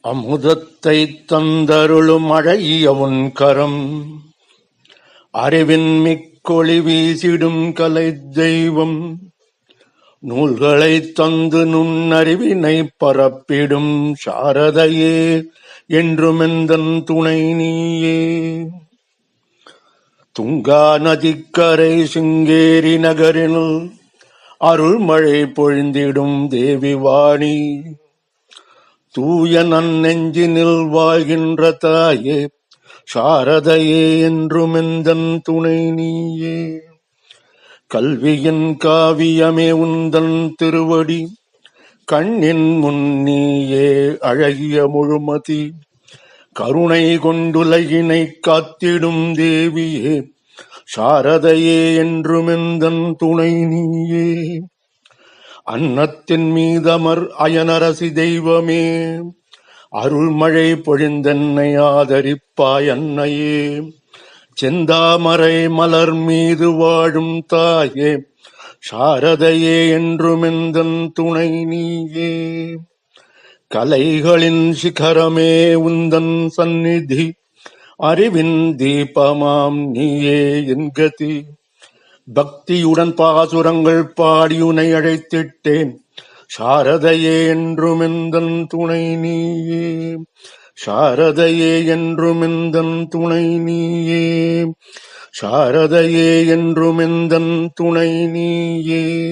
அமுதத்தை தந்தருளும் அழகிய உன் கரம் அறிவின் மிக்கொளி வீசிடும் கலை தெய்வம். நூல்களை தந்து நுண்ணறிவினை பரப்பிடும் சாரதையே என்றுமெந்தன் துணை நீயே. துங்கா நதிக்கரை சிங்கேரி நகரினுள் அருள்மழை பொழிந்திடும் தேவி வாணி. தூய நன்னெஞ்சினில் வாழ்கின்ற தாயே சாரதையே என்றுமெந்தன் துணை நீயே. கல்வியின் காவியமே உந்தன் திருவடி கண்ணின் முன்னியே அழகிய முழுமதி. கருணை கொண்டுலகினை காத்திடும் தேவியே சாரதையே என்றுமெந்தன் துணை நீயே. அன்னத்தின் மீதமர் அயனரசி தெய்வமே அருள்மழை பொழிந்தென்னை ஆதரிப்பாய் அன்னையே. செந்தாமரை மலர் மீது வாழும் தாயே சாரதையே என்றுமெந்தன் துணை நீயே. கலைகளின் சிகரமே உந்தன் சந்நிதி அறிவின் தீபமாம் நீயே என்கதி. பக்தியுடன் பாசுரங்கள் பாடியுனை அழைத்திட்டேன். சாரதையே என்றுமெந்தன் துணை நீயே. சாரதையே என்றுமெந்தன் துணை நீயே. சாரதையே என்றுமெந்தன் துணை நீயே.